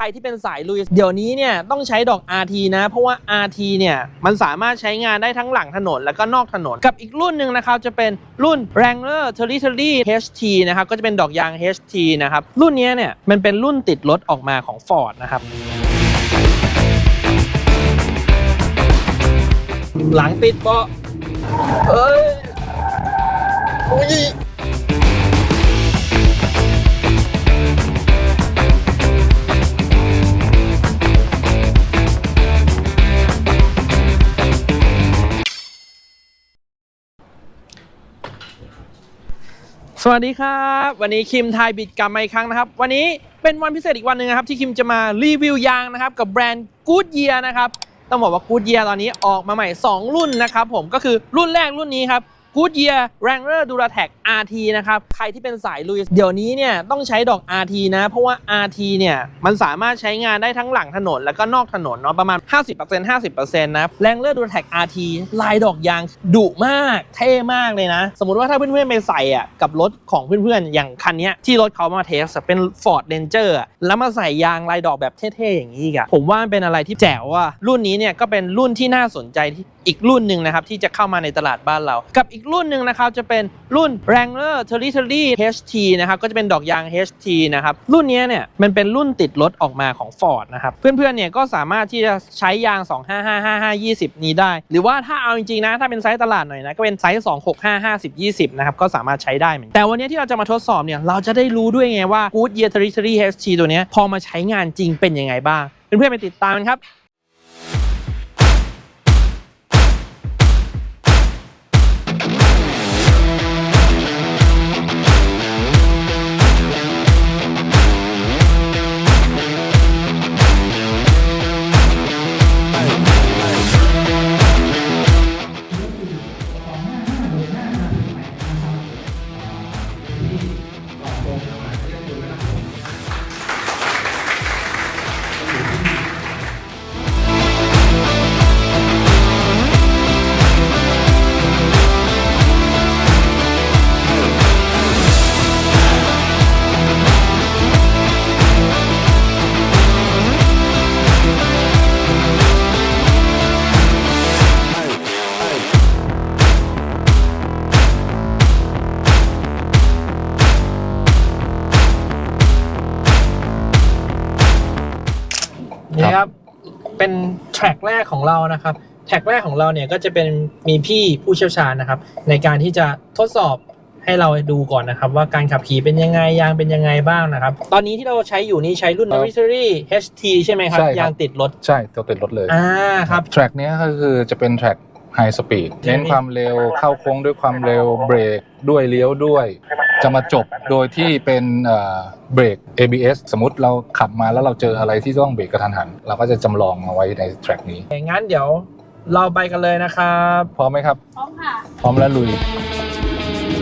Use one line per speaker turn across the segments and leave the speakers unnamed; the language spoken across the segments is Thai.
รที่เป็นสายลุย เดี๋ยวนี้เนี่ยต้องใช้ดอก RT นะ เพราะว่า RT เนี่ยมันสามารถใช้งานได้ทั้งหลังถนนแล้วก็นอกถนน กับอีกรุ่นหนึ่งนะครับจะเป็นรุ่น Wrangler Territory HT นะครับก็จะเป็นดอกยาง HT นะครับรุ่นนี้เนี่ยมันเป็นรุ่นติดรถออกมาของ Ford นะครับหลังติดเบาะเอ้ยอุ้ย สวัสดีครับ วันนี้คิมไทยบิดกลับมาอีกครั้งนะครับ วันนี้เป็นวันพิเศษอีกวันหนึ่งนะครับ ที่คิมจะมารีวิวยางนะครับ กับแบรนด์กู o เ Year นะครับ ต้องบอกว่ากู o เ Year ตอนนี้ออกมาใหม่ 2 รุ่นนะครับผมก็คือรุ่นแรกรุ่นนี้ครับ Good Year Wrangler Duratec RT นะครับ ใครที่เป็นสายลุย เดี๋ยวนี้เนี่ยต้องใช้ดอก RT นะ เพราะว่า RT เนี่ย มันสามารถใช้งานได้ทั้งหลังถนน แล้วก็นอกถนนเนาะประมาณ 50% 50%นะ Wrangler Duratec RT ลายดอกยางดุมากเท่มากเลยนะ สมมติว่าถ้าเพื่อนๆไปใส่อะกับรถของเพื่อนๆ อย่างคันนี้ที่รถเขามาเทสอะเป็น Ford Ranger อะแล้วมาใส่ยางลายดอกแบบเท่ๆอย่างนี้อีกอะผมว่ามันเป็นอะไรที่แจ๋วอะรุ่นนี้เนี่ยก็เป็นรุ่นที่น่าสนใจอีกรุ่นหนึ่งนะครับที่จะเข้ามาในตลาดบ้านเรากับอีกรุ่นหนึ่งนะครับจะเป็นรุ่น Wrangler Territory HT นะครับก็จะเป็นดอกยาง HT นะครับรุ่นนี้เนี่ยมันเป็นรุ่นติดรถออกมาของ Ford นะครับเพื่อนๆเนี่ยก็สามารถที่จะใช้ยาง 255520 นี้ได้ หรือว่าถ้าเอาจริงๆนะถ้าเป็นไซส์ตลาดหน่อยนะก็เป็นไซส์ 265 50 20 นะครับก็สามารถใช้ได้เหมือนแต่วันนี้ที่เราจะมาทดสอบเนี่ยเราจะได้รู้ด้วยไงว่า Good Year Territory HT ตัวนี้พอมาใช้งานจริงเป็นยังไงบ้างเพื่อนๆไปติดตามกันครับ ทร็กแรกของเรานะครับแทร็กแรกของเราเนี่ยก็จะเป็นมีพี่ผู้เชี่ยวชาญนะครับ ในการที่จะทดสอบให้เราดูก่อนนะครับ ว่าการขับขี่เป็นยังไงยางเป็นยังไงบ้างนะครับ ตอนนี้ที่เราใช้อยู่นี่ใช้รุ่น
ครับ
Mercury HT ใช่ไหมครับ
ใช่ครับ
ยางติดรถ
ใช่ตัวติดรถเลย
อ่าครับ
แทร็กเนี้ยก็คือจะเป็นแทร็กไฮสปีด
ใช่
เน้นความเร็วเข้าโค้งด้วยความเร็วเบรกด้วยเลี้ยวด้วย จะมาจบโดยที่เป็นเอ่อเบรก ABS สมมติเราขับมาแล้วเราเจออะไรที่ต้องเบรกกระทันหัน เราก็จะจำลองเอาไว้ในแทร็กนี้
งั้นเดี๋ยวเราไปกันเลยนะครับ
พร้อมไหมครับ
พร้อมค่ะ
พร้อมแล้วลุย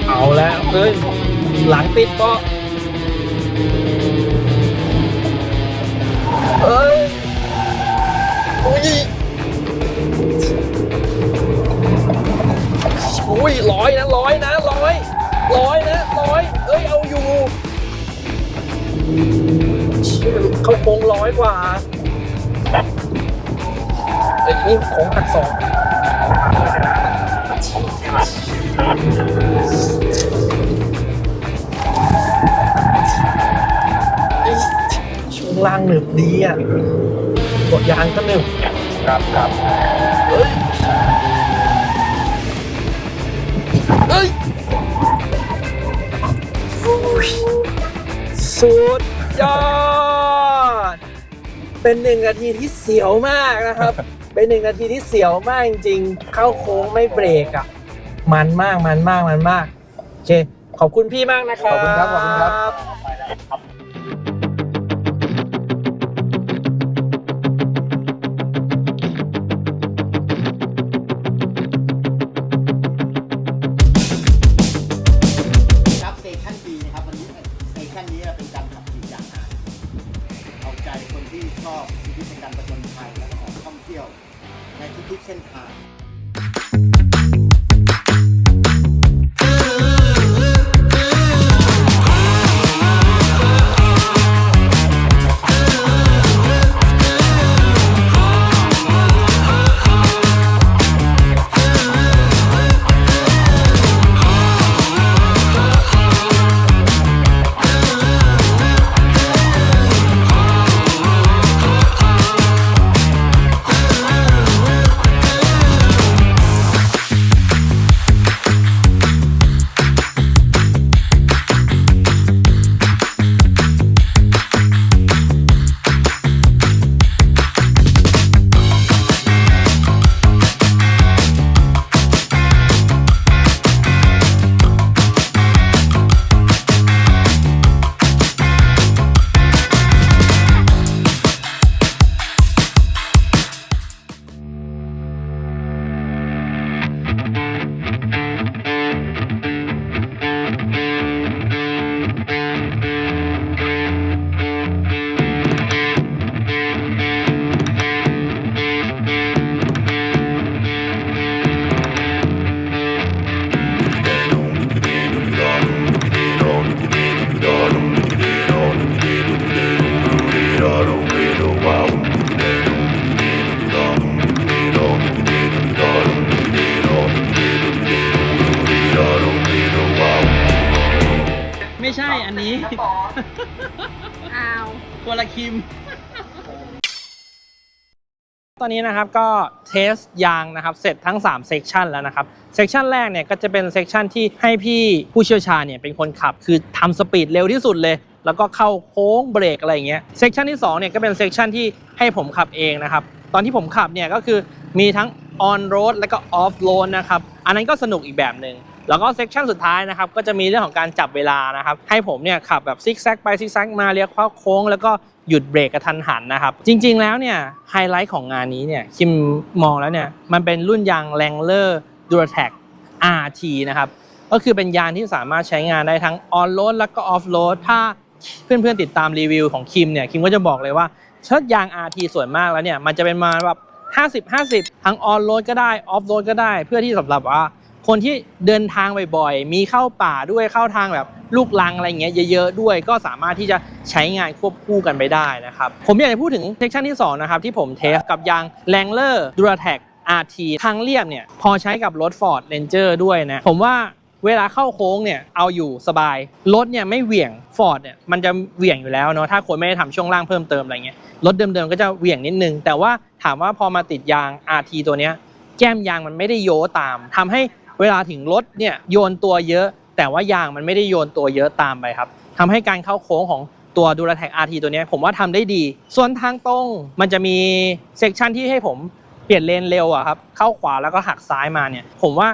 เอาแล้วเอ้ยหลังติดเบาะ เขาโค้งร้อยกว่าเอ้ยนี่โค้งหักสองเอ้ยช่วงล่างหนึบดีอะกดยางก็หนึบ
ครับครับ
เอ้ยเอ้ยอุ้ยสุดยอด เป็นหนึ่งนาทีที่เสียวมากนะครับ เป็นหนึ่งนาทีที่เสียวมากจริงๆ เข้าโค้งไม่เบรกอะ มันมากมันมากมันมาก โอเค ขอบคุณพี่มากนะครับ
ขอบคุณครับ ขอบคุณครับ
ใช่อันนี้อ้าว กัว
ลาคิม ตอนนี้นะครับก็เทสยางนะครับเสร็จทั้ง3เซกชันแล้วนะครับเซกชันแรกเนี่ยก็จะเป็นเซกชันที่ให้พี่ผู้เชี่ยวชาญเนี่ยเป็นคนขับ คือทำสปีดเร็วที่สุดเลย แล้วก็เข้าโค้งเบรกอะไรเงี้ยเซกชันที่2เนี่ยก็เป็นเซกชันที่ให้ผมขับเองนะครับตอนที่ผมขับเนี่ยก็คือมีทั้งออนโรดและก็ออฟโรดนะครับอันนั้นก็สนุกอีกแบบหนึ่ง แล้วก็เซกชันสุดท้ายนะครับก็จะมีเรื่องของการจับเวลานะครับให้ผมเนี่ยขับแบบซิกแซกไปซิกแซกมาเลี้ยวเข้าโค้ง แล้วก็หยุดเบรกกระทันหันนะครับ จริง ๆ แล้วเนี่ยไฮไลท์ของงานนี้เนี่ยคิมมองแล้วเนี่ยมันเป็นรุ่นยาง Wrangler Duratec RT นะครับก็คือเป็นยางที่สามารถใช้งานได้ทั้ง on road แล้วก็ off road ถ้าเพื่อนๆติดตามรีวิวของคิมเนี่ยคิมก็จะบอกเลยว่าเชิดยาง RT ส่วนมากแล้วเนี่ยมันจะเป็นมาแบบ50 50 ทั้ง on road ก็ได้ off road ก็ได้ เพื่อที่สำหรับว่า คนที่เดินทางบ่อยๆ มีเข้าป่าด้วยเข้าทางแบบลูกลังอะไรเงี้ยเยอะๆด้วย ก็สามารถที่จะใช้งานควบคู่กันไปได้นะครับ ผมอยากจะพูดถึงเซกชันที่2นะครับที่ผมเทสกับยาง Wrangler Duratec RT ทางเรียบเนี่ยพอใช้กับรถ Ford Ranger ด้วยนะ ผมว่าเวลาเข้าโค้งเนี่ยเอาอยู่สบาย รถเนี่ยไม่เหวี่ยง Ford เนี่ยมันจะเหวี่ยงอยู่แล้วเนาะถ้าคนไม่ได้ทำช่วงล่างเพิ่มเติมอะไรเงี้ยรถเดิมๆก็จะเหวี่ยงนิดนึง แต่ว่าถามว่าพอมาติดยาง RT ตัวเนี้ยแก้มยางมันไม่ได้โยตามทำให้ เวลาถึงรถเนี่ยโยนตัวเยอะ แต่ว่ายางมันไม่ได้โยนตัวเยอะตามไปครับทำให้การเข้าโค้งของตัวดู r a แท็ก RT ตัวนี้ผมว่าทำได้ดี ส่วนทางตรงมันจะมีเซกชันที่ให้ผมเปลี่ยนเลนเร็วอะครับเข้าขวาแล้วก็หักซ้ายมาเนี่ย ผมว่า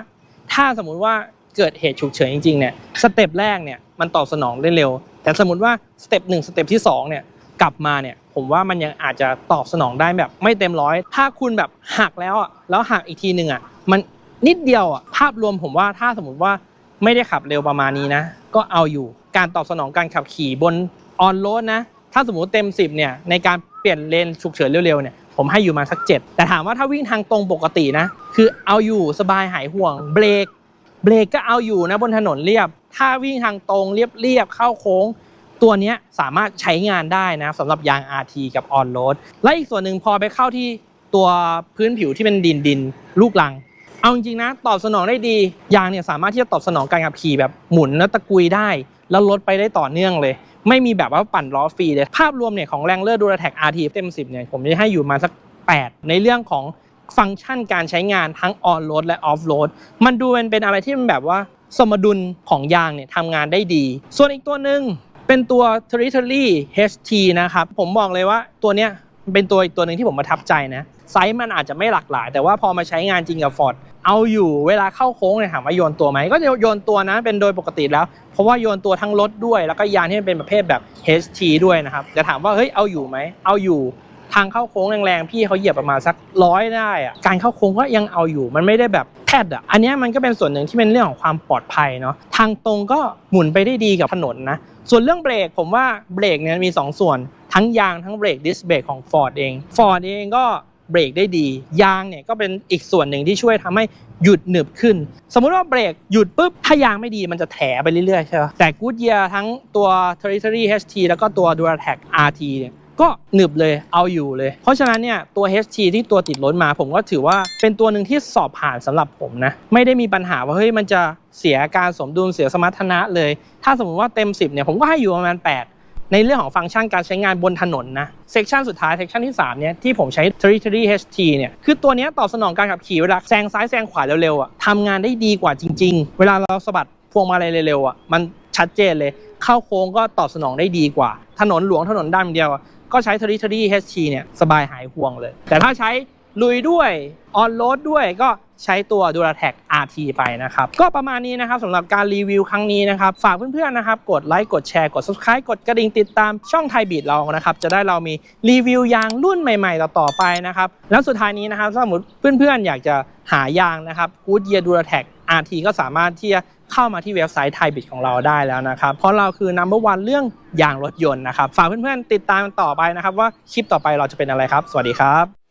ถ้าสมมุติว่าเกิดเหตุฉุกเฉินจริงๆเนี่ยสเต็ปแรกเนี่ยมันตอบสนองได้เร็ว แต่สมมติว่าสเต็ปหนึ่งสเต็ปที่สองเนี่ยกลับมาเนี่ยผมว่ามันยังอาจจะตอบสนองได้แบบไม่เต็มร้อย ถ้าคุณแบบหักแล้วอะแล้วหักอีกทีหนึ่งอะมัน นิดเดียวอะภาพรวมผมว่าถ้าสมมติว่าไม่ได้ขับเร็วประมาณนี้นะ ก็เอาอยู่การตอบสนองการขับขี่บนออนโรดนะ ถ้าสมมติเต็ม 10เนี่ยในการเปลี่ยนเลนฉุกเฉินเร็วๆเนี่ยผมให้อยู่มาสัก 7 แต่ถามว่าถ้าวิ่งทางตรงปกตินะ คือเอาอยู่สบายหายห่วงเบรกเบรกก็เอาอยู่นะบนถนนเรียบ ถ้าวิ่งทางตรงเรียบๆเข้าโค้ง ตัวนี้สามารถใช้งานได้นะสำหรับยาง RT กับออนโรดและอีกส่วนหนึ่งพอไปเข้าที่ตัวพื้นผิวที่เป็นดินดินลูกลัง เอาจริงๆนะ ตอบสนองได้ดียางเนี่ยสามารถที่จะตอบสนองการขับขี่แบบหมุนแล้วตะกุยได้ แล้วรถไปได้ต่อเนื่องเลย ไม่มีแบบว่าปั่นล้อฟรีเลย ภาพรวมเนี่ยของ Wrangler Duratec RT เต็ม10เนี่ยผมจะให้อยู่มาสัก 8 ในเรื่องของฟังก์ชันการใช้งานทั้งออนโรดและออฟโรดมันดูเป็นเป็นอะไรที่มันแบบว่าสมดุลของยางเนี่ยทำงานได้ดี ส่วนอีกตัวหนึ่งเป็นตัว Territory HT นะครับ ผมบอกเลยว่าตัวเนี้ยเป็นตัวอีกตัวหนึ่งที่ผมประทับใจนะ ไซส์มันอาจจะไม่หลากหลาย แต่ว่าพอมาใช้งานจริงกับ Ford เอาอยู่เวลาเข้าโค้งเนี่ยถามว่าโยนตัวไหมก็จะโยนตัวนะเป็นโดยปกติแล้ว เพราะว่าโยนตัวทั้งรถด้วย แล้วก็ยางที่เป็นประเภทแบบ HT ด้วยนะครับจะถามว่าเฮ้ยเอาอยู่ไหมเอาอยู่ทางเข้าโค้งแรงๆ พี่เขาเหยียบประมาณสักร้อยได้อะการเข้าโค้งก็ยังเอาอยู่มันไม่ได้แบบแทดอะอันนี้มันก็เป็นส่วนหนึ่งที่เป็นเรื่องของความปลอดภัยเนาะทางตรงก็หมุนไปได้ดีกับถนนนะส่วนเรื่องเบรกผมว่าเบรกเนี่ยมี 2 ส่วน ทั้งยางทั้งเบรกดิสเบรกของ Ford เอง Ford เองก็ เบรกได้ดี ยางเนี่ยก็เป็นอีกส่วนหนึ่งที่ช่วยทำให้หยุดหนึบขึ้น สมมุติว่าเบรกหยุดปุ๊บ ถ้ายางไม่ดีมันจะแถไปเรื่อยๆใช่ไหมแต่ Goodyear ทั้งตัว Territory HT แล้วก็ตัว Duratec RT เนี่ยก็หนึบเลยเอาอยู่เลย เพราะฉะนั้นเนี่ยตัว HT ที่ตัวติดรถมา ผมก็ถือว่าเป็นตัวหนึ่งที่สอบผ่านสำหรับผมนะ ไม่ได้มีปัญหาว่าเฮ้ยมันจะเสียการสมดุลเสียสมรรถนะเลย ถ้าสมมติว่าเต็ม 10เนี่ยผมก็ให้อยู่ประมาณ 8 ในเรื่องของฟังก์ชันการใช้งานบนถนนนะเซกชันสุดท้ายเซกชันที่3เนี่ยที่ผมใช้ Territory HT เนี่ยคือตัวนี้ตอบสนองการขับขี่เวลาแซงซ้ายแซงขวาเร็วๆอะทำงานได้ดีกว่าจริง ๆ เวลาเราสะบัดพวงมาลัยเร็วๆอะมันชัดเจนเลย เข้าโค้งก็ตอบสนองได้ดีกว่า ถนนหลวงถนนด้านเดียวอะก็ใช้ Territory HT เนี่ยสบายหายห่วงเลย แต่ถ้าใช้ ลุยด้วยออนโรดด้วยก็ใช้ตัว Duratec RT ไปนะครับ ก็ประมาณนี้นะครับสำหรับการรีวิวครั้งนี้นะครับ ฝากเพื่อนๆนะครับ กดไลค์กดแชร์กด Subscribe กดกระดิ่งติดตามช่องไทยบีดเรานะครับ จะได้เรามีรีวิวยางรุ่นใหม่ๆ ต่อๆไปนะครับ แล้วสุดท้ายนี้นะครับถ้าสมมติเพื่อนๆ อยากจะหายางนะครับ Goodyear Duratec RT ก็สามารถที่จะเข้ามาที่เว็บไซต์ไทยบิดของเราได้แล้วนะครับ เพราะเราคือ number one เรื่องยางรถยนต์นะครับ ฝากเพื่อนๆติดตามต่อไปนะครับ ว่าคลิปต่อไปเราจะเป็นอะไรครับ สวัสดีครับ